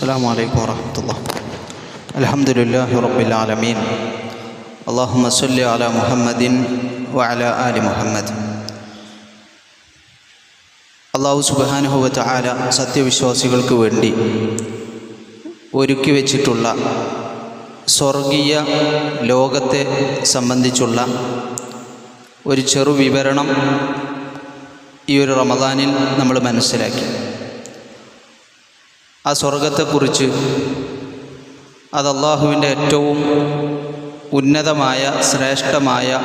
السلام عليكم ورحمة الله الحمد لله رب العالمين اللهم صل على محمد وعلى آل محمد അള്ളാഹു സുബാനുഭവത്ത ആല സത്യവിശ്വാസികൾക്ക് വേണ്ടി ഒരുക്കി വച്ചിട്ടുള്ള സ്വർഗീയ ലോകത്തെ സംബന്ധിച്ചുള്ള ഒരു ചെറു വിവരണം ഈ ഒരു റമദാനിൽ നമ്മൾ മനസ്സിലാക്കി ആ സ്വർഗത്തെക്കുറിച്ച് അത് അള്ളാഹുവിന്റെ ഏറ്റവും ഉന്നതമായ ശ്രേഷ്ഠമായ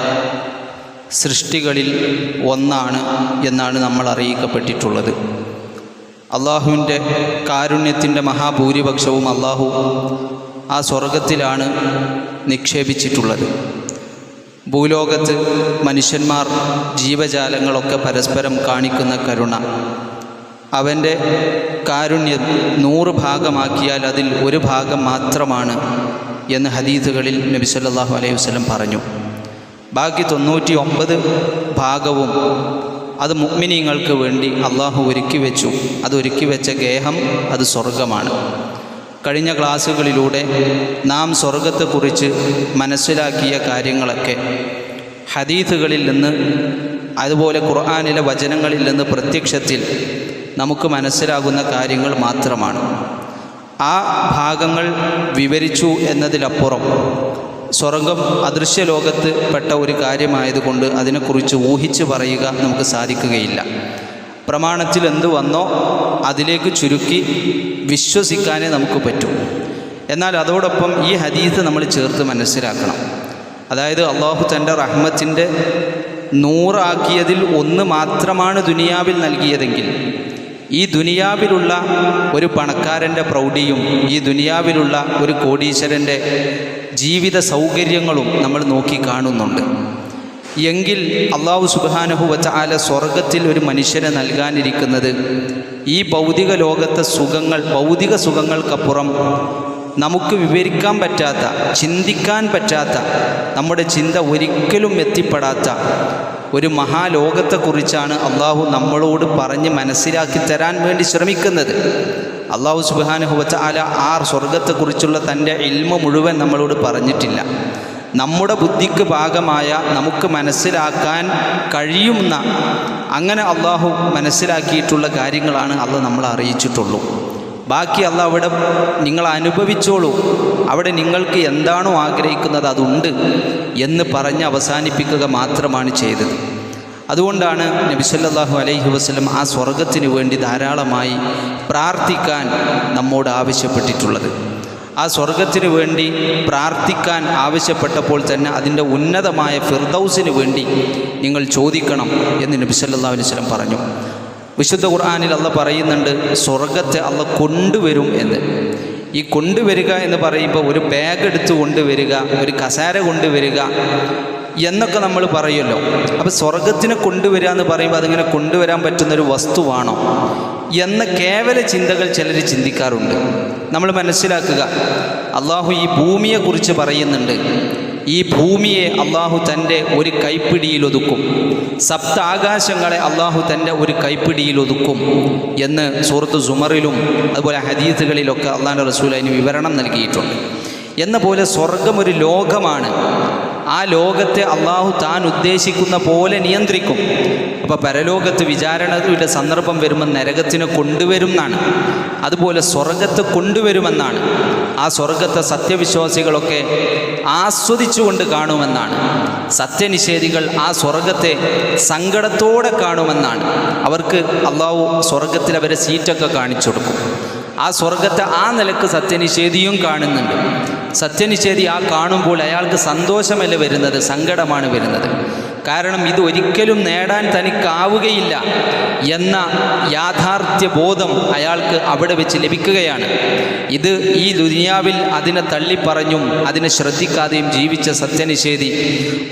സൃഷ്ടികളിൽ ഒന്നാണ് എന്നാണ് നമ്മൾ അറിയിക്കപ്പെട്ടിട്ടുള്ളത്. അള്ളാഹുവിന്റെ കാരുണ്യത്തിന്റെ മഹാഭൂരിപക്ഷവും അള്ളാഹു ആ സ്വർഗത്തിലാണ് നിക്ഷേപിച്ചിട്ടുള്ളത്. ഭൂലോകത്ത് മനുഷ്യന്മാർ ജീവജാലങ്ങളൊക്കെ പരസ്പരം കാണിക്കുന്ന കരുണ. അവന്റെ കാരുണ്യം നൂറ് ഭാഗമാക്കിയാൽ അതിൽ ഒരു ഭാഗം മാത്രമാണ് എന്ന് ഹദീസുകളിൽ നബി സല്ലാഹു അലൈഹി വസ്ലം പറഞ്ഞു. ബാക്കി തൊണ്ണൂറ്റി ഒമ്പത് ഭാഗവും അത് മുഗ്മിനീങ്ങൾക്ക് വേണ്ടി അള്ളാഹു ഒരുക്കി വെച്ചു. അത് ഒരുക്കി വെച്ച ഗേഹം അത് സ്വർഗമാണ് കഴിഞ്ഞ ക്ലാസ്സുകളിലൂടെ നാം സ്വർഗത്തെക്കുറിച്ച് മനസ്സിലാക്കിയ കാര്യങ്ങളൊക്കെ ഹദീസുകളിൽ നിന്ന് അതുപോലെ ഖുർആാനിലെ വചനങ്ങളിൽ നിന്ന് പ്രത്യക്ഷത്തിൽ നമുക്ക് മനസ്സിലാകുന്ന കാര്യങ്ങൾ മാത്രമാണ്. ആ ഭാഗങ്ങൾ വിവരിച്ചു എന്നതിലപ്പുറം സ്വർഗം അദൃശ്യ ലോകത്ത് പെട്ട ഒരു കാര്യമായതുകൊണ്ട് അതിനെക്കുറിച്ച് ഊഹിച്ച് പറയുക നമുക്ക് സാധിക്കുകയില്ല. പ്രമാണത്തിൽ എന്ത് വന്നോ അതിലേക്ക് ചുരുക്കി വിശ്വസിക്കാനേ നമുക്ക് പറ്റൂ. എന്നാൽ അതോടൊപ്പം ഈ ഹദീത്ത് നമ്മൾ ചേർത്ത് മനസ്സിലാക്കണം. അതായത് അള്ളാഹു തന്റെ റഹ്മത്തിന്റെ നൂറാക്കിയതിൽ ഒന്ന് മാത്രമാണ് ദുനിയാവിൽ നൽകിയതെങ്കിൽ ഈ ദുനിയാവിലുള്ള ഒരു പണക്കാരന്റെ പ്രൗഢിയും ഈ ദുനിയാവിലുള്ള ഒരു കോടീശ്വരന്റെ ജീവിത സൗകര്യങ്ങളും നമ്മൾ നോക്കി കാണുന്നുണ്ട്. എങ്കിൽ അള്ളാഹു സുബാനഹു വച്ചാല സ്വർഗത്തിൽ ഒരു മനുഷ്യനെ നൽകാനിരിക്കുന്നത് ഈ ഭൗതിക ലോകത്തെ സുഖങ്ങൾ ഭൗതിക സുഖങ്ങൾക്കപ്പുറം നമുക്ക് വിവരിക്കാൻ പറ്റാത്ത ചിന്തിക്കാൻ പറ്റാത്ത നമ്മുടെ ചിന്ത ഒരിക്കലും എത്തിപ്പെടാത്ത ഒരു മഹാലോകത്തെക്കുറിച്ചാണ് അള്ളാഹു നമ്മളോട് പറഞ്ഞ് മനസ്സിലാക്കി തരാൻ വേണ്ടി ശ്രമിക്കുന്നത്. അള്ളാഹു സുബാനുഹുവച്ച ആല ആ സ്വർഗത്തെക്കുറിച്ചുള്ള തന്റെ ഇൽമ മുഴുവൻ നമ്മളോട് പറഞ്ഞിട്ടില്ല. നമ്മുടെ ബുദ്ധിക്ക് ഭാഗമായ നമുക്ക് മനസ്സിലാക്കാൻ കഴിയുന്ന അങ്ങനെ അള്ളാഹു മനസ്സിലാക്കിയിട്ടുള്ള കാര്യങ്ങളാണ് അള്ളാഹ് നമ്മളെ അറിയിച്ചിട്ടുള്ളൂ. ബാക്കി അല്ല അവിടെ നിങ്ങൾ അനുഭവിച്ചോളൂ. അവിടെ നിങ്ങൾക്ക് എന്താണോ ആഗ്രഹിക്കുന്നത് അതുണ്ട് എന്ന് പറഞ്ഞ് അവസാനിപ്പിക്കുക മാത്രമാണ് ചെയ്തത്. അതുകൊണ്ടാണ് നബിസല്ലാഹു അലൈഹി വസ്ലം ആ സ്വർഗത്തിന് വേണ്ടി ധാരാളമായി പ്രാർത്ഥിക്കാൻ നമ്മോട് ആവശ്യപ്പെട്ടിട്ടുള്ളത്. ആ സ്വർഗത്തിന് വേണ്ടി പ്രാർത്ഥിക്കാൻ ആവശ്യപ്പെട്ടപ്പോൾ തന്നെ അതിന്റെ ഉന്നതമായ ഫിർദൌസിന് വേണ്ടി നിങ്ങൾ ചോദിക്കണം എന്ന് നബി സല്ലാ അലൈഹി വസ്ലം പറഞ്ഞു. വിശുദ്ധ ഖുർആാനിൽ അള്ള പറയുന്നുണ്ട് സ്വർഗത്തെ അള്ള കൊണ്ടുവരും എന്ന്. ഈ കൊണ്ടുവരിക എന്ന് പറയുമ്പോൾ ഒരു ബാഗ് എടുത്ത് കൊണ്ടുവരിക ഒരു കസാര കൊണ്ടുവരിക എന്നൊക്കെ നമ്മൾ പറയുമല്ലോ. അപ്പോൾ സ്വർഗത്തിനെ കൊണ്ടുവരിക എന്ന് പറയുമ്പോൾ അതിങ്ങനെ കൊണ്ടുവരാൻ പറ്റുന്നൊരു വസ്തുവാണോ എന്ന കേവല ചിന്തകൾ ചിലർ ചിന്തിക്കാറുണ്ട്. നമ്മൾ മനസ്സിലാക്കുക അള്ളാഹു ഈ ഭൂമിയെക്കുറിച്ച് പറയുന്നുണ്ട്. ഈ ഭൂമിയെ അള്ളാഹു തന്റെ ഒരു കൈപ്പിടിയിൽ ഒതുക്കും സപ്ത ആകാശങ്ങളെ അള്ളാഹു തന്റെ ഒരു കൈപ്പിടിയിൽ ഒതുക്കും എന്ന് സുഹൃത്ത് സുമറിലും അതുപോലെ ഹദീസുകളിലൊക്കെ അള്ളാഹുന്റെ റസൂൽ അതിന് വിവരണം നൽകിയിട്ടുണ്ട്. എന്ന പോലെ സ്വർഗം ഒരു ലോകമാണ്. ആ ലോകത്തെ അള്ളാഹു താൻ ഉദ്ദേശിക്കുന്ന പോലെ നിയന്ത്രിക്കും. അപ്പോൾ പരലോകത്ത് വിചാരണയുടെ സന്ദർഭം വരുമ്പോൾ നരകത്തിനെ കൊണ്ടുവരും എന്നാണ് അതുപോലെ സ്വർഗത്തെ കൊണ്ടുവരുമെന്നാണ്. ആ സ്വർഗത്തെ സത്യവിശ്വാസികളൊക്കെ ആസ്വദിച്ചുകൊണ്ട് കാണുമെന്നാണ്. സത്യനിഷേധികൾ ആ സ്വർഗത്തെ സങ്കടത്തോടെ കാണുമെന്നാണ്. അവർക്ക് അള്ളാഹു സ്വർഗത്തിൽ അവരെ സീറ്റൊക്കെ കാണിച്ചു കൊടുക്കും. ആ സ്വർഗത്തെ ആ നിലയ്ക്ക് സത്യനിഷേധിയും കാണുന്നുണ്ട്. സത്യനിഷേധി ആ കാണുമ്പോൾ അയാൾക്ക് സന്തോഷമല്ല വരുന്നത്? സങ്കടമാണ് വരുന്നത്. കാരണം ഇത് ഒരിക്കലും നേടാൻ തനിക്കാവുകയില്ല എന്ന യാഥാർത്ഥ്യ ബോധം അയാൾക്ക് അവിടെ വെച്ച് ലഭിക്കുകയാണ്. ഇത് ഈ ദുനിയാവിൽ അതിനെ തള്ളിപ്പറഞ്ഞും അതിനെ ശ്രദ്ധിക്കാതെയും ജീവിച്ച സത്യനിഷേധി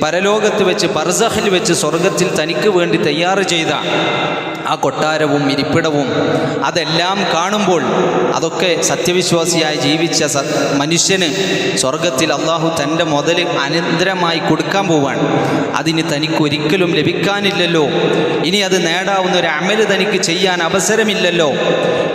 പരലോകത്ത് വെച്ച് പർസഹിൽ വെച്ച് സ്വർഗത്തിൽ തനിക്ക് വേണ്ടി തയ്യാറ് ചെയ്ത ആ കൊട്ടാരവും ഇരിപ്പിടവും അതെല്ലാം കാണുമ്പോൾ അതൊക്കെ സത്യവിശ്വാസിയായി ജീവിച്ച മനുഷ്യന് സ്വർഗത്തിൽ അള്ളാഹു തന്റെ മുതൽ അനന്തരമായി കൊടുക്കാൻ പോവാണ്. അതിന് തനിക്കൊരിക്കലും ലഭിക്കാനില്ലല്ലോ. ഇനി അത് നേടാവുന്ന ഒരു അമൽ തനിക്ക് ചെയ്യാൻ അവസരമില്ലല്ലോ.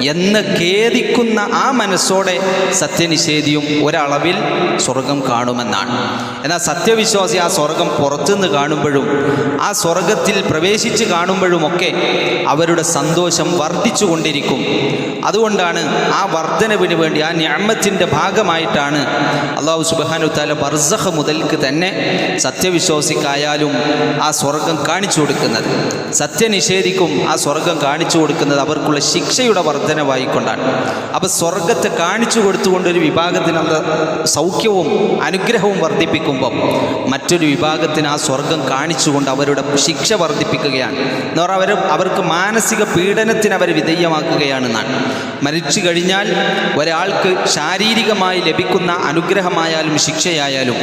എന്ന് ഖേദിക്കുന്ന ആ മനസ്സോടെ സത്യനിഷേധിയും ഒരളവിൽ സ്വർഗം കാണുമെന്നാണ്. എന്നാൽ സത്യവിശ്വാസി ആ സ്വർഗം പുറത്തുനിന്ന് കാണുമ്പോഴും ആ സ്വർഗത്തിൽ പ്രവേശിച്ച് കാണുമ്പോഴുമൊക്കെ അവരുടെ സന്തോഷം വർദ്ധിച്ചു കൊണ്ടിരിക്കും അതുകൊണ്ടാണ് ആ വർധനവിന് വേണ്ടി ആ ഞാമത്തിന്റെ ഭാഗമായിട്ടാണ് അള്ളാഹു സുബാനു താല ബർസഹ മുതൽക്ക് തന്നെ സത്യവിശ്വാസിക്കായാലും ആ സ്വർഗം കാണിച്ചു കൊടുക്കുന്നത്. സത്യനിഷേധിക്കും ആ സ്വർഗം കാണിച്ചു കൊടുക്കുന്നത് അവർക്കുള്ള ശിക്ഷയുടെ വർധനവായിക്കൊണ്ടാണ് അപ്പോൾ സ്വർഗത്തെ കാണിച്ചു കൊടുത്തുകൊണ്ടൊരു വിഭാഗത്തിന് അത് സൗഖ്യവും അനുഗ്രഹവും വർദ്ധിപ്പിക്കുമ്പം മറ്റൊരു വിഭാഗത്തിന് ആ സ്വർഗം കാണിച്ചുകൊണ്ട് അവരുടെ ശിക്ഷ വർദ്ധിപ്പിക്കുകയാണ്. എന്ന് പറഞ്ഞാൽ അവർ അവർക്ക് മാനസിക പീഡനത്തിന് അവർ വിധേയമാക്കുകയാണെന്നാണ് മരിച്ചു കഴിഞ്ഞാൽ ഒരാൾക്ക് ശാരീരികമായി ലഭിക്കുന്ന അനുഗ്രഹമായാലും ശിക്ഷയായാലും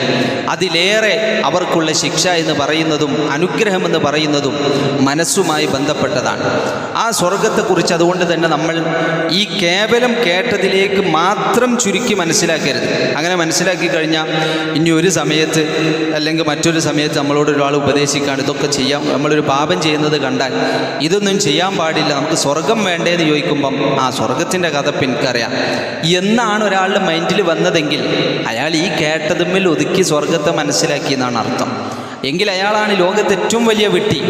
അതിലേറെ അവർക്കുള്ള ശിക്ഷ എന്ന് പറയുന്നതും അനുഗ്രഹമെന്ന് പറയുന്നതും മനസ്സുമായി ബന്ധപ്പെട്ടതാണ്. ആ സ്വർഗത്തെക്കുറിച്ച് അതുകൊണ്ട് തന്നെ നമ്മൾ ഈ കേവലം കേട്ടതിലേക്ക് മാത്രം ചുരുക്കി മനസ്സിലാക്കരുത്. അങ്ങനെ മനസ്സിലാക്കി കഴിഞ്ഞാൽ ഇനി ഒരു സമയത്ത് അല്ലെങ്കിൽ മറ്റൊരു സമയത്ത് നമ്മളോട് ഒരാൾ ഉപദേശിക്കാണ് ഇതൊക്കെ ചെയ്യാം. നമ്മളൊരു പാപം ചെയ്യുന്നത് കണ്ടാൽ ഇതൊന്നും ചെയ്യാൻ പാടില്ല. നമുക്ക് സ്വർഗം വേണ്ടേന്ന് ചോദിക്കുമ്പം ആ സ്വർഗത്തിന്റെ കഥ പിൻകറിയാം. എന്നാണ് ഒരാളുടെ മൈൻഡിൽ വന്നതെങ്കിൽ അയാൾ ഈ കേട്ടതുമ്മിൽ ഒതുക്കി സ്വർഗത്തെ മനസ്സിലാക്കി എന്നാണ് അർത്ഥം. എങ്കിൽ അയാളാണ് ലോകത്തെ ഏറ്റവും വലിയ വെട്ടി.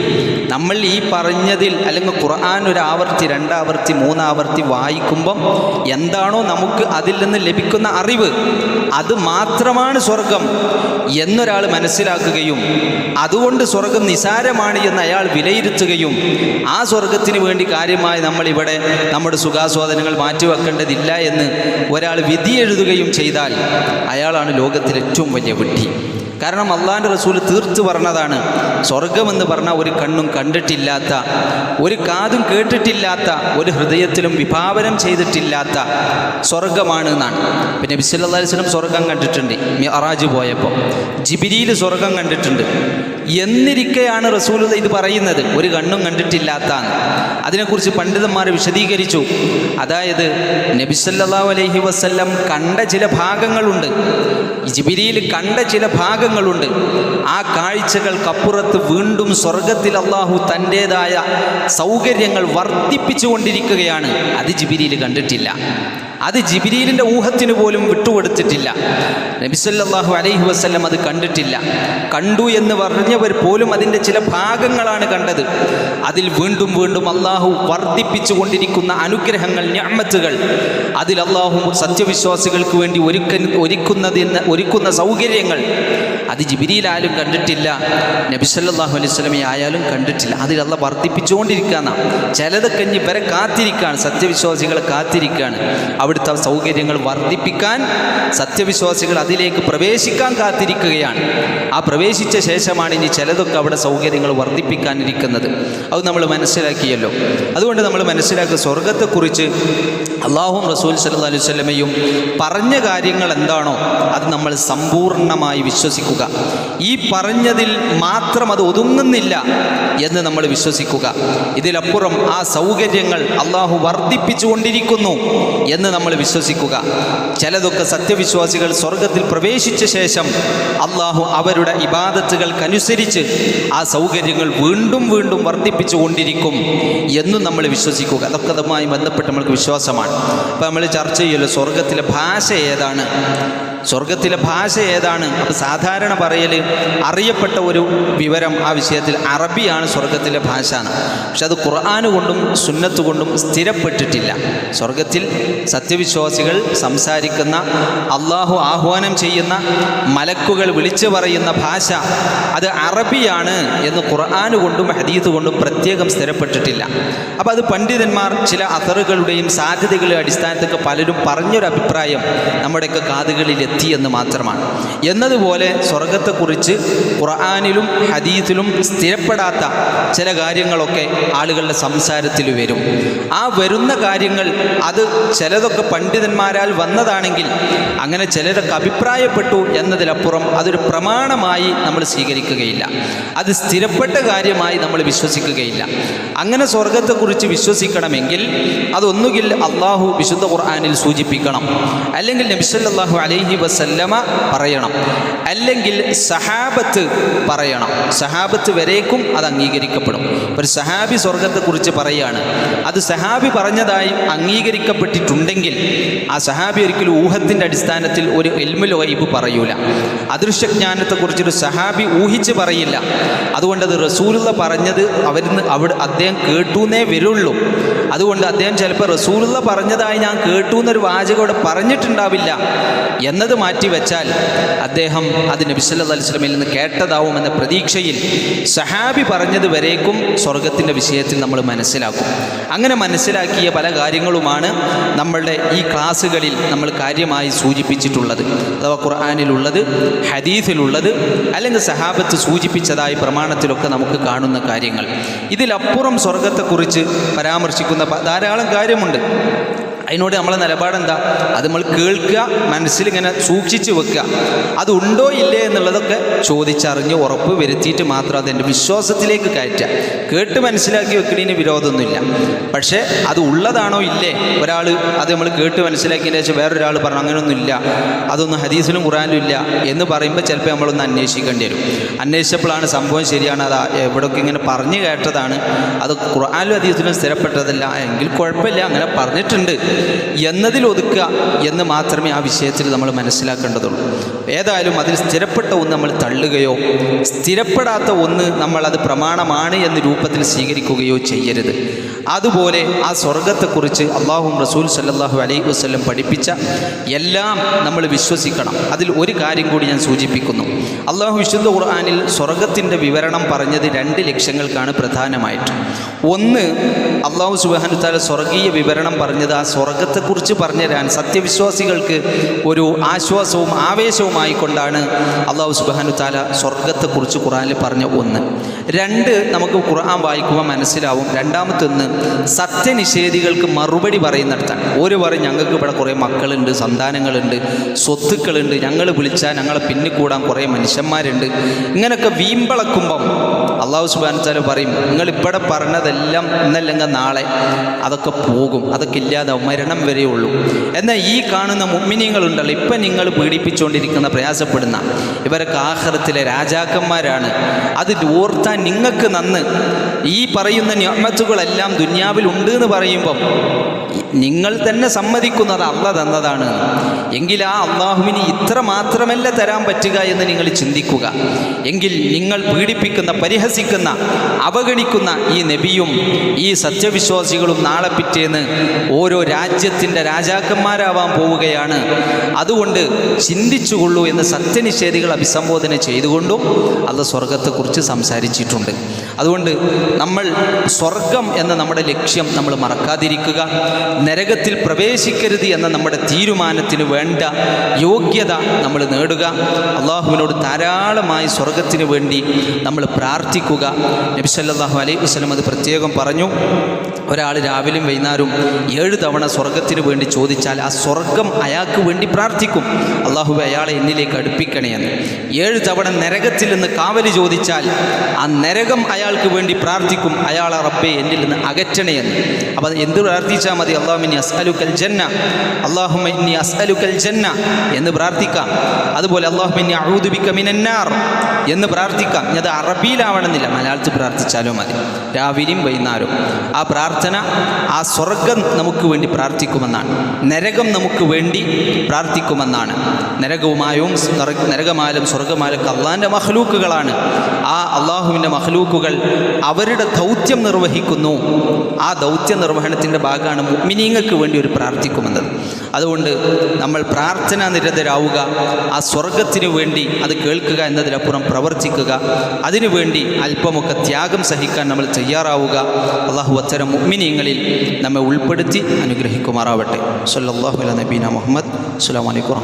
നമ്മൾ ഈ പറഞ്ഞതിൽ അല്ലെങ്കിൽ ഖുർആൻ ഒരു ആവർത്തി രണ്ടാവർത്തി മൂന്നാവർത്തി വായിക്കുമ്പം എന്താണോ നമുക്ക് അതിൽ നിന്ന് ലഭിക്കുന്ന അറിവ്. അത് മാത്രമാണ് സ്വർഗം എന്നൊരാൾ മനസ്സിലാക്കുകയും അതുകൊണ്ട് സ്വർഗം നിസാരമാണ് എന്ന് അയാൾ വിലയിരുത്തുകയും ആ സ്വർഗത്തിന് വേണ്ടി കാര്യമായി നമ്മൾ ഇവിടെ നമ്മുടെ സുഖാസ്വാദനങ്ങൾ മാറ്റിവെക്കേണ്ടതില്ല എന്ന് ഒരാൾ വിധി എഴുതുകയും ചെയ്താൽ അയാളാണ് ലോകത്തിലെ ഏറ്റവും വലിയ വിഡ്ഢി കാരണം അള്ളാന്റെ റസൂൽ തീർത്ത് പറഞ്ഞതാണ്. സ്വർഗമെന്ന് പറഞ്ഞാൽ ഒരു കണ്ണും കണ്ടിട്ടില്ലാത്ത ഒരു കാതും കേട്ടിട്ടില്ലാത്ത ഒരു ഹൃദയത്തിലും വിഭാവനം ചെയ്തിട്ടില്ലാത്ത സ്വർഗമാണ് എന്നാണ് പിന്നെ ബിസ്വല്ലാ സ്വർഗം കണ്ടിട്ടുണ്ട് മിറാജ് പോയപ്പോൾ ജിബിരിയിൽ സ്വർഗം കണ്ടിട്ടുണ്ട്. എന്നിരിക്കെയാണ് റസൂൽ ഇത് പറയുന്നത് ഒരു കണ്ണും കണ്ടിട്ടില്ലാത്ത അതിനെക്കുറിച്ച് പണ്ഡിതന്മാർ വിശദീകരിച്ചു. അതായത് നബിസല്ലാ അലൈഹി വസ്ല്ലം കണ്ട ചില ഭാഗങ്ങളുണ്ട്. ജിബിരിയിൽ കണ്ട ചില ഭാഗങ്ങളുണ്ട്. ആ കാഴ്ചകൾക്കപ്പുറത്ത് വീണ്ടും സ്വർഗത്തിൽ അള്ളാഹു തന്റേതായ സൗകര്യങ്ങൾ വർദ്ധിപ്പിച്ചുകൊണ്ടിരിക്കുകയാണ്. അത് ജിബിരിയിൽ കണ്ടിട്ടില്ല. അത് ജിബിരിലിന്റെ ഊഹത്തിന് പോലും വിട്ടുകൊടുത്തിട്ടില്ല. നബിസല്ലാഹു അലൈഹി വസ്ല്ലം അത് കണ്ടിട്ടില്ല. കണ്ടു എന്ന് പറഞ്ഞവർ പോലും അതിന്റെ ചില ഭാഗങ്ങളാണ് കണ്ടത്. അതിൽ വീണ്ടും വീണ്ടും അള്ളാഹു വർദ്ധിപ്പിച്ചു കൊണ്ടിരിക്കുന്ന അനുഗ്രഹങ്ങൾ ഞാമത്തുകൾ അതിൽ അള്ളാഹു സത്യവിശ്വാസികൾക്ക് വേണ്ടി ഒരുക്ക ഒരുക്കുന്നതിന് ഒരുക്കുന്ന സൗകര്യങ്ങൾ അത് ജിബിരിയിലായാലും കണ്ടിട്ടില്ല. നബിസല്ലാഹു അലൈഹി സ്വലമി ആയാലും കണ്ടിട്ടില്ല. അതിൽ അള്ള വർദ്ധിപ്പിച്ചുകൊണ്ടിരിക്കുകയാണ്. ചിലതൊക്കെ ഇനി വരെ കാത്തിരിക്കുകയാണ്. സത്യവിശ്വാസികളെ കാത്തിരിക്കുകയാണ്. അവിടുത്തെ സൗകര്യങ്ങൾ വർദ്ധിപ്പിക്കാൻ സത്യവിശ്വാസികൾ അതിലേക്ക് പ്രവേശിക്കാൻ കാത്തിരിക്കുകയാണ്. ആ പ്രവേശിച്ച ശേഷമാണ് ഇനി ചിലതൊക്കെ അവിടെ സൗകര്യങ്ങൾ വർദ്ധിപ്പിക്കാനിരിക്കുന്നത്. അത് നമ്മൾ മനസ്സിലാക്കിയല്ലോ. അതുകൊണ്ട് നമ്മൾ മനസ്സിലാക്കുക സ്വർഗത്തെക്കുറിച്ച് അള്ളാഹും റസൂൽ സല്ലു അലൈഹി സ്വലമയും പറഞ്ഞ കാര്യങ്ങൾ എന്താണോ അത് നമ്മൾ സമ്പൂർണമായി വിശ്വസിക്കുക. ഈ പറഞ്ഞതിൽ മാത്രം അത് ഒതുങ്ങുന്നില്ല എന്ന് നമ്മൾ വിശ്വസിക്കുക. ഇതിലപ്പുറം ആ സൗകര്യങ്ങൾ അള്ളാഹു വർദ്ധിപ്പിച്ചുകൊണ്ടിരിക്കുന്നു എന്ന് നമ്മൾ വിശ്വസിക്കുക. ചിലതൊക്കെ സത്യവിശ്വാസികൾ സ്വർഗത്തിൽ പ്രവേശിച്ച ശേഷം അള്ളാഹു അവരുടെ ഇബാദത്തുകൾക്കനുസരിച്ച് ആ സൗകര്യങ്ങൾ വീണ്ടും വീണ്ടും വർദ്ധിപ്പിച്ചു കൊണ്ടിരിക്കും എന്നും നമ്മൾ വിശ്വസിക്കുക. അതൊക്കെ അതുമായി ബന്ധപ്പെട്ട് നമ്മൾക്ക് വിശ്വാസമാണ്. അപ്പോൾ നമ്മൾ ചർച്ച ചെയ്യുമല്ലോ സ്വർഗത്തിലെ ഭാഷ ഏതാണ്? സ്വർഗത്തിലെ ഭാഷ ഏതാണ്? സാധാരണ പറയൽ അറിയപ്പെട്ട ഒരു വിവരം ആ വിഷയത്തിൽ അറബിയാണ് സ്വർഗത്തിലെ ഭാഷ എന്ന്. പക്ഷെ അത് ഖുർആൻ കൊണ്ടും സുന്നത്ത് കൊണ്ടും സ്ഥിരപ്പെട്ടിട്ടില്ല. സ്വർഗത്തിൽ സത്യവിശ്വാസികൾ സംസാരിക്കുന്ന അള്ളാഹു ആഹ്വാനം ചെയ്യുന്ന മലക്കുകൾ വിളിച്ചു പറയുന്ന ഭാഷ അത് അറബിയാണ് എന്ന് ഖുർആൻ കൊണ്ടും ഹദീത്ത് കൊണ്ടും പ്രത്യേകം സ്ഥിരപ്പെട്ടിട്ടില്ല. അപ്പോൾ അത് പണ്ഡിതന്മാർ ചില അസറുകളുടെയും സാധ്യതകളുടെ അടിസ്ഥാനത്തൊക്കെ പലരും പറഞ്ഞൊരു അഭിപ്രായം നമ്മുടെയൊക്കെ കാതുകളിൽ വ്യക്തി എന്ന് മാത്രമാണ്. എന്നതുപോലെ സ്വർഗത്തെക്കുറിച്ച് ഖുർആാനിലും ഹദീത്തിലും സ്ഥിരപ്പെടാത്ത ചില കാര്യങ്ങളൊക്കെ ആളുകളുടെ സംസാരത്തിൽ വരും. ആ വരുന്ന കാര്യങ്ങൾ അത് ചിലതൊക്കെ പണ്ഡിതന്മാരാൽ വന്നതാണെങ്കിൽ അങ്ങനെ ചിലതൊക്കെ അഭിപ്രായപ്പെട്ടു എന്നതിലപ്പുറം അതൊരു പ്രമാണമായി നമ്മൾ സ്വീകരിക്കുകയില്ല. അത് സ്ഥിരപ്പെട്ട കാര്യമായി നമ്മൾ വിശ്വസിക്കുകയില്ല. അങ്ങനെ സ്വർഗത്തെക്കുറിച്ച് വിശ്വസിക്കണമെങ്കിൽ അതൊന്നുകിൽ അള്ളാഹു വിശുദ്ധ ഖുർആാനിൽ സൂചിപ്പിക്കണം. അല്ലെങ്കിൽ നബിസല്ലാഹു അലൈഹി വസല്ലമ പറയണം. അല്ലെങ്കിൽ സഹാബത്ത് പറയണം. സഹാബത്ത് വരേക്കും അത് അംഗീകരിക്കപ്പെടും. ഒരു സഹാബി സ്വർഗത്തെക്കുറിച്ച് പറയുകയാണ് അത് സഹാബി പറഞ്ഞതായി അംഗീകരിക്കപ്പെട്ടിട്ടുണ്ടെങ്കിൽ ആ സഹാബി ഒരിക്കലും ഊഹത്തിന്റെ അടിസ്ഥാനത്തിൽ ഒരു എൽമുൽ പറയൂല. അദൃശ്യജ്ഞാനത്തെക്കുറിച്ചൊരു സഹാബി ഊഹിച്ച് പറയില്ല. അതുകൊണ്ട് അത് റസൂലുള്ള പറഞ്ഞത് അവരിന്ന് അവിടെ അദ്ദേഹം കേട്ടുന്നേ വരുള്ളൂ. അതുകൊണ്ട് അദ്ദേഹം ചിലപ്പോൾ റസൂലുള്ള പറഞ്ഞതായി ഞാൻ കേട്ടു എന്നൊരു വാചകം അവിടെ പറഞ്ഞിട്ടുണ്ടാവില്ല. എന്നത് മാറ്റി വെച്ചാൽ അദ്ദേഹം അത് നബിസല്ലാ അലിസ്ലമിൽ നിന്ന് കേട്ടതാവുമെന്ന പ്രതീക്ഷയിൽ സഹാബി പറഞ്ഞത് വരേക്കും സ്വർഗത്തിന്റെ വിഷയത്തിൽ നമ്മൾ മനസ്സിലാക്കും. അങ്ങനെ മനസ്സിലാക്കിയ പല കാര്യങ്ങളുമാണ് നമ്മളുടെ ഈ ക്ലാസ്സുകളിൽ നമ്മൾ കാര്യമായി സൂചിപ്പിച്ചിട്ടുള്ളത്. അഥവാ ഖുർആാനിലുള്ളത് ഹദീഫിലുള്ളത് അല്ലെങ്കിൽ സഹാബത്ത് സൂചിപ്പിച്ചതായി പ്രമാണത്തിലൊക്കെ നമുക്ക് കാണുന്ന കാര്യങ്ങൾ. ഇതിലപ്പുറം സ്വർഗത്തെക്കുറിച്ച് പരാമർശിക്കുന്ന ധാരാളം കാര്യമുണ്ട്. അതിനോട് നമ്മളെ നിലപാടെന്താ? അത് നമ്മൾ കേൾക്കുക മനസ്സിലിങ്ങനെ സൂക്ഷിച്ച് വെക്കുക. അതുണ്ടോ ഇല്ലേ എന്നുള്ളതൊക്കെ ചോദിച്ചറിഞ്ഞ് ഉറപ്പ് വരുത്തിയിട്ട് മാത്രം അതെന്റെ വിശ്വാസത്തിലേക്ക് കയറ്റുക. കേട്ട് മനസ്സിലാക്കി വെക്കുന്നതിന് വിരോധമൊന്നുമില്ല. പക്ഷേ അത് ഉള്ളതാണോ ഇല്ലേ? ഒരാൾ അത് നമ്മൾ കേട്ട് മനസ്സിലാക്കിയതിന് ശേഷം വേറൊരാൾ പറഞ്ഞു അങ്ങനെയൊന്നുമില്ല അതൊന്നും ഹദീസിലും ഖുറാനിലും ഇല്ല. എന്ന് പറയുമ്പോൾ ചിലപ്പോൾ നമ്മളൊന്ന് അന്വേഷിക്കേണ്ടി വരും. അന്വേഷിച്ചപ്പോഴാണ് സംഭവം ശരിയാണ്. അത് എവിടെയൊക്കെ ഇങ്ങനെ പറഞ്ഞു കേട്ടതാണ്. അത് ഖുർആാനിലും ഹദീസിലും സ്ഥിരപ്പെട്ടതല്ല. എങ്കിൽ കുഴപ്പമില്ല. അങ്ങനെ പറഞ്ഞിട്ടുണ്ട്. എന്നതിൽ ഒതുക്കുക എന്ന് മാത്രമേ ആ വിഷയത്തിൽ നമ്മൾ മനസ്സിലാക്കേണ്ടതുള്ളൂ. ഏതായാലും അതിൽ സ്ഥിരപ്പെട്ട ഒന്ന് നമ്മൾ തള്ളുകയോ സ്ഥിരപ്പെടാത്ത ഒന്ന് നമ്മൾ അത് പ്രമാണമാണ് എന്ന രൂപത്തിൽ സ്വീകരിക്കുകയോ ചെയ്യരുത്. അതുപോലെ ആ സ്വർഗത്തെക്കുറിച്ച് അള്ളാഹും റസൂൽ സല്ലാഹു അലൈഹി വസല്ലം പഠിപ്പിച്ച എല്ലാം നമ്മൾ വിശ്വസിക്കണം. അതിൽ ഒരു കാര്യം കൂടി ഞാൻ സൂചിപ്പിക്കുന്നു. അള്ളാഹു വിശുദ്ധ ഖുർആാനിൽ സ്വർഗത്തിന്റെ വിവരണം പറഞ്ഞത് രണ്ട് ലക്ഷ്യങ്ങൾക്കാണ് പ്രധാനമായിട്ട്. ഒന്ന് അള്ളാഹു സുബാനുത്താല സ്വർഗീയ വിവരണം പറഞ്ഞത് ആ സ്വർഗത്തെക്കുറിച്ച് പറഞ്ഞുതരാൻ സത്യവിശ്വാസികൾക്ക് ഒരു ആശ്വാസവും ആവേശവുമായി കൊണ്ടാണ് അള്ളാഹു സുബാനുത്താല സ്വർഗത്തെക്കുറിച്ച് ഖുർആനിൽ പറഞ്ഞ ഒന്ന്. രണ്ട് നമുക്ക് ഖുർആൻ വായിക്കുമ്പോൾ മനസ്സിലാവും. രണ്ടാമത്തൊന്ന് സത്യനിഷേധികൾക്ക് മറുപടി പറയുന്നിടത്താണ്. ഒരു പറയും ഞങ്ങൾക്ക് ഇവിടെ കുറേ മക്കളുണ്ട് സന്താനങ്ങളുണ്ട് സ്വത്തുക്കളുണ്ട്. ഞങ്ങൾ വിളിച്ചാൽ ഞങ്ങളെ പിന്നിക്കൂടാൻ കുറേ മനുഷ്യന്മാരുണ്ട്. ഇങ്ങനെയൊക്കെ വീമ്പളക്കുമ്പം അള്ളാഹു സുബാനുത്താല പറയും നിങ്ങൾ ഇവിടെ പറഞ്ഞതെല്ലാം ഇന്നല്ലെങ്കിൽ നാളെ അതൊക്കെ പോകും. അതൊക്കെ ഇല്ലാതാവും മരണം വരെ ഉള്ളൂ. എന്നാൽ ഈ കാണുന്ന മുമ്മിനിങ്ങളുണ്ടല്ലോ ഇപ്പം നിങ്ങൾ പീഡിപ്പിച്ചുകൊണ്ടിരിക്കുന്ന പ്രയാസപ്പെടുന്ന ഇവരൊക്കെ ആഹ്റത്തിലെ രാജാക്കന്മാരാണ്. അത് ഓർത്താൻ നിങ്ങൾക്ക് നന്ന് ഈ പറയുന്ന ഞമ്മത്തുകളെല്ലാം ദുന്യാവിൽ ഉണ്ട് എന്ന് പറയുമ്പം നിങ്ങൾ തന്നെ സമ്മതിക്കുന്നത് അള്ള തന്നതാണ്. എങ്കിൽ ആ അള്ളാഹുവിന് ഇത്ര മാത്രമല്ല തരാൻ പറ്റുക എന്ന് നിങ്ങൾ ചിന്തിക്കുക. എങ്കിൽ നിങ്ങൾ പീഡിപ്പിക്കുന്ന പരിഹസിക്കുന്ന അവഗണിക്കുന്ന ഈ നബിയും ഈ സത്യവിശ്വാസികളും നാളെ പിറ്റേന്ന് ഓരോ രാജ്യത്തിന്റെ രാജാക്കന്മാരാവാൻ പോവുകയാണ്. അതുകൊണ്ട് ചിന്തിച്ചുകൊള്ളൂ എന്ന് സത്യനിഷേധികൾ അഭിസംബോധന ചെയ്തുകൊണ്ടും അത് സ്വർഗത്തെക്കുറിച്ച് സംസാരിച്ചിട്ടുണ്ട്. അതുകൊണ്ട് നമ്മൾ സ്വർഗം എന്ന നമ്മുടെ ലക്ഷ്യം നമ്മൾ മറക്കാതിരിക്കുക. നരകത്തിൽ പ്രവേശിക്കരുത് എന്ന നമ്മുടെ തീരുമാനത്തിന് വേണ്ട യോഗ്യത നമ്മൾ നേടുക. അള്ളാഹുവിനോട് ധാരാളമായി സ്വർഗത്തിന് വേണ്ടി നമ്മൾ പ്രാർത്ഥിക്കുക. നബി സല്ലല്ലാഹു അലൈഹി വസല്ലം അത് പ്രത്യേകം പറഞ്ഞു. ഒരാൾ രാവിലെയും വൈകുന്നേരവും ഏഴ് തവണ സ്വർഗത്തിന് വേണ്ടി ചോദിച്ചാൽ ആ സ്വർഗം അയാൾക്ക് വേണ്ടി പ്രാർത്ഥിക്കും. അള്ളാഹു അയാളെ എന്നിലേക്ക് അടുപ്പിക്കണേ എന്ന്. ഏഴ് തവണ നരകത്തിൽ നിന്ന് കാവൽ ചോദിച്ചാൽ ആ നരകം അയാൾക്ക് വേണ്ടി പ്രാർത്ഥിക്കും. അയാളെ റബ്ബെ എന്നിൽ നിന്ന് അകറ്റണേ എന്ന്. അപ്പോൾ അത് എന്ത് പ്രാർത്ഥിച്ചാൽ മതി? അള്ളാഹുമിനി അസ്അലുക്കൽ ജന്ന അള്ളാഹുമിനി അസ്അലുക്കൽ ജന്ന എന്ന് പ്രാർത്ഥിക്കാം. അതുപോലെ അള്ളാഹുമിനി അഊദുബിക്ക മിനന്നാർ എന്ന് പ്രാർത്ഥിക്കാം. അത് അറബിയിലാവണമെന്നില്ല മലയാളത്തിൽ പ്രാർത്ഥിച്ചാലോ മതി. രാവിലെയും വൈകുന്നേരവും. ആ പ്രാർത്ഥന ആ സ്വർഗം നമുക്ക് വേണ്ടി പ്രാർത്ഥിക്കുമെന്നാണ്. നരകം നമുക്ക് വേണ്ടി പ്രാർത്ഥിക്കുമെന്നാണ്. നരകവുമായും നരകമാലും സ്വർഗമാലും അള്ളാഹിന്റെ മഹ്ലൂക്കുകളാണ് ആ അള്ളാഹുവിന്റെ മഹ്ലൂക്കുകൾ അവരുടെ ദൗത്യം നിർവഹിക്കുന്നു. ആ ദൗത്യ നിർവഹണത്തിന്റെ ഭാഗമാണ് മുഅ്മിനീങ്ങൾക്ക് വേണ്ടി ഒരു പ്രാർത്ഥിക്കുമെന്നത്. അതുകൊണ്ട് നമ്മൾ പ്രാർത്ഥന നിരതരാവുക ആ സ്വർഗത്തിനു വേണ്ടി അത് കേൾക്കുക എന്നതിലപ്പുറം പ്രവർത്തിക്കുക. അതിനുവേണ്ടി അല്പമൊക്കെ ത്യാഗം സഹിക്കാൻ നമ്മൾ തയ്യാറാവുക. അള്ളാഹു അത്തരം മുഅ്മിനീങ്ങളിൽ നമ്മെ ഉൾപ്പെടുത്തി അനുഗ്രഹിക്കുമാറാവട്ടെ. സല്ലല്ലാഹു അല നബീന മുഹമ്മദ്. അസ്സാം വറഹ്മത്തുള്ളാഹി